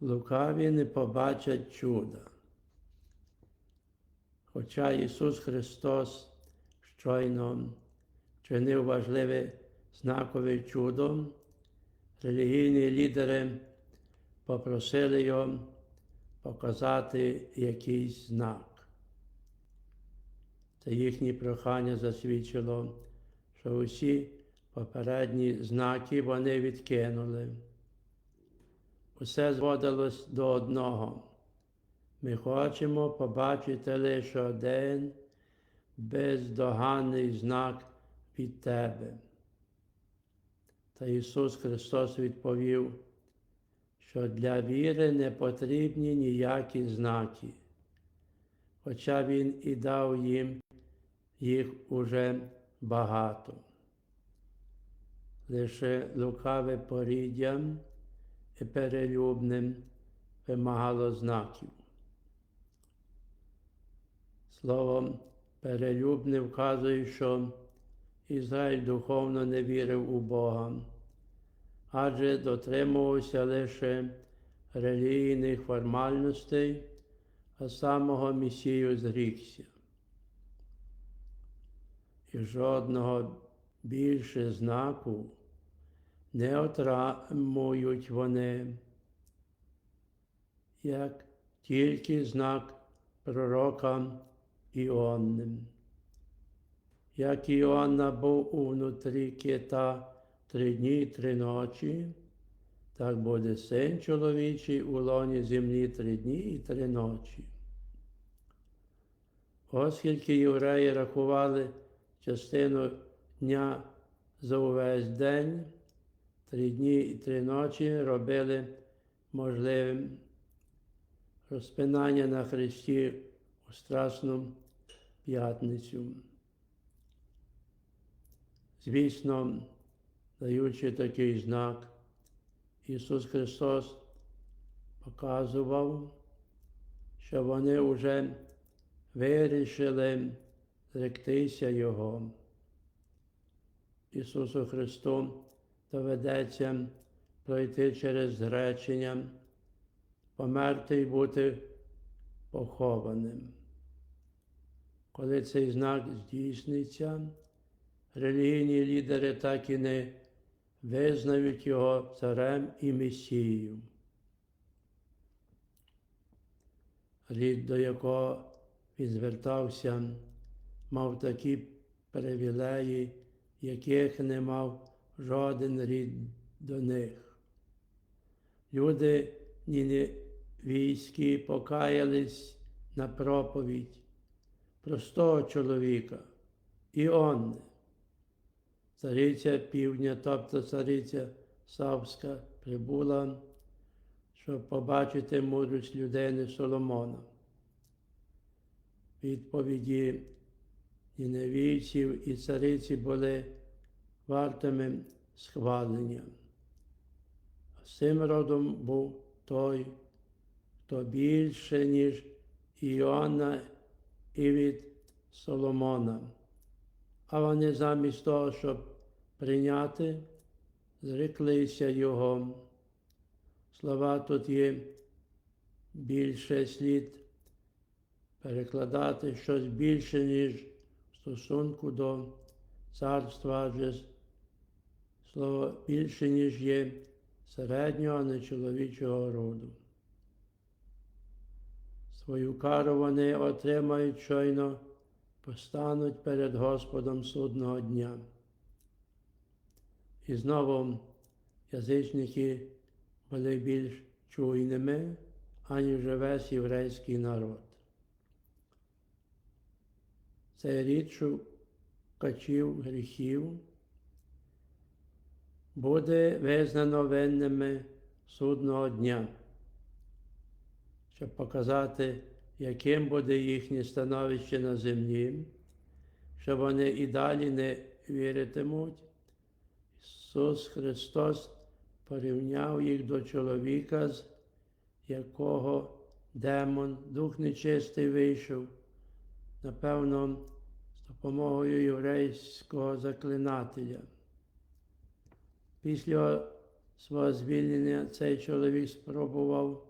лукаві не побачать чуда. Хоча Ісус Христос щойно чинив важливе знакове чудо, релігійні лідери попросили його показати якийсь знак. Та їхнє прохання засвідчило, що усі попередні знаки вони відкинули. Усе зводилось до одного. Ми хочемо побачити лише один бездоганний знак від Тебе. Та Ісус Христос відповів, що для віри не потрібні ніякі знаки, хоча Він і дав їм їх уже багато. Лише лукаве поріддя перелюбним вимагало знаків. Словом, перелюбне вказує, що Ізраїль духовно не вірив у Бога, адже дотримувався лише релігійних формальностей, а самого Месію зрікся. І жодного більше знаку не отримують вони, як тільки знак пророка Іонним. Як Іоанна був унутрі кита три дні й три ночі, так буде син чоловічий у лоні землі три дні і три ночі. Оскільки євреї рахували частину дня за увесь день, три дні і три ночі робили можливим розпинання на Христі у Страсну п'ятницю. Звісно, даючи такий знак, Ісус Христос показував, що вони вже вирішили зректися Його. Ісусу Христу доведеться пройти через зречення, померти і бути похованим. Коли цей знак здійсниться, релігійні лідери так і не визнають його царем і месією. Рід, до якого він звертався, мав такі привілеї, яких не мав жоден рід до них. Люди війські покаялись на проповідь простого чоловіка, Іонни, цариця півдня, тобто цариця Савська, прибула, щоб побачити мудрість людини Соломона. Відповіді Ніневійців і цариці були вартими схвалення. А цим родом був той, хто більше, ніж Іоанна і від Соломона. А вони замість того, щоб прийняти, зреклися Його. Слова тут є більше слід перекладати щось більше, ніж в стосунку до царства, адже слово більше, ніж є середнього, а не чоловічого роду. Свою кару вони отримають щойно, постануть перед Господом судного дня. І знову язичники були більш чуйними, аніж весь єврейський народ. Це рід шукачів гріхів буде визнано винними судного дня, щоб показати, яким буде їхнє становище на землі, що вони і далі не віритимуть. Ісус Христос порівняв їх до чоловіка, з якого демон, дух нечистий вийшов, напевно, з допомогою єврейського заклинателя. Після свого звільнення цей чоловік спробував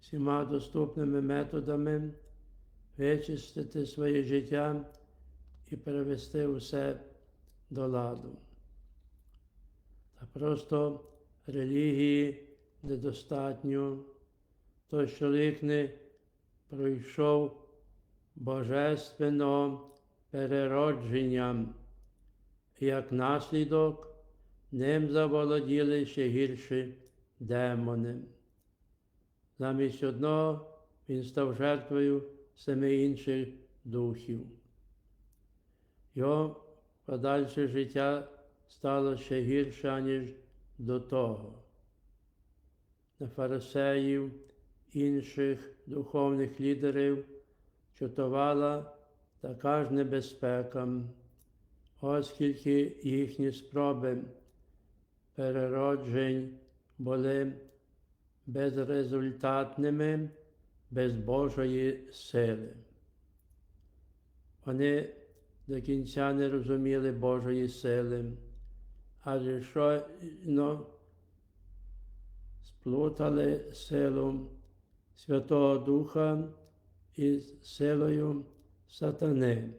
всіма доступними методами вичистити своє життя і привести усе до ладу. Та просто релігії недостатньо. Той чоловік не пройшов божественного переродження. Як наслідок, ним заволоділи ще гірші демони. Замість одного він став жертвою семи інших духів. Його подальше життя стало ще гірше, ніж до того. На фарисеїв, інших духовних лідерів чутувала така ж небезпека, оскільки їхні спроби перероджень були безрезультатними, без Божої сили. Вони до кінця не розуміли Божої сили, адже щойно сплутали силу Святого Духа із силою сатани.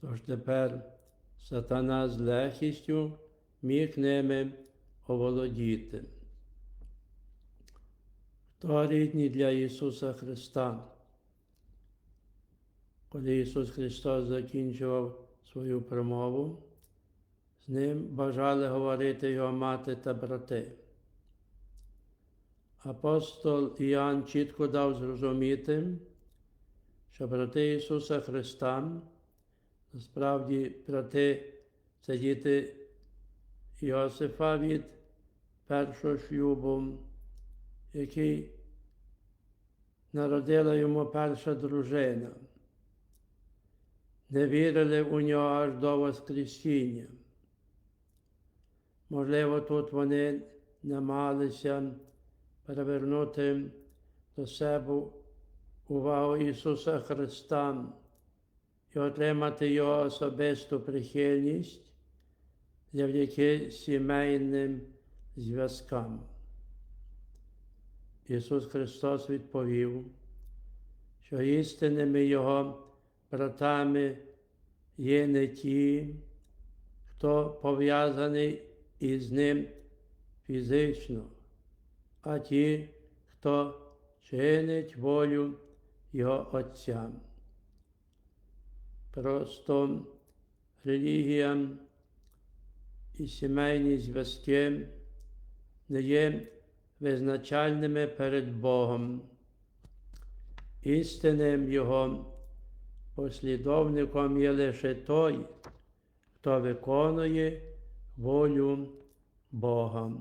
Тож тепер сатана з легкістю міг ними оволодіти. Хто рідні для Ісуса Христа? Коли Ісус Христос закінчував свою промову, з ним бажали говорити його мати та брати. Апостол Іоанн чітко дав зрозуміти, що брати Ісуса Христа, насправді брати це діти Йосифа від першого шлюбу, який народила йому перша дружина. Не вірили у нього аж до Воскресіння. Можливо, тут вони намагалися перевернути до себе увагу Ісуса Христа і отримати Його особисту прихильність завдяки сімейним зв'язкам. Ісус Христос відповів, що істинними Його братами є не ті, хто пов'язаний із Ним фізично, а ті, хто чинить волю Його Отця. Просто релігія і сімейні зв'язки не є визначальними перед Богом. Істинним Його послідовником є лише той, хто виконує волю Бога.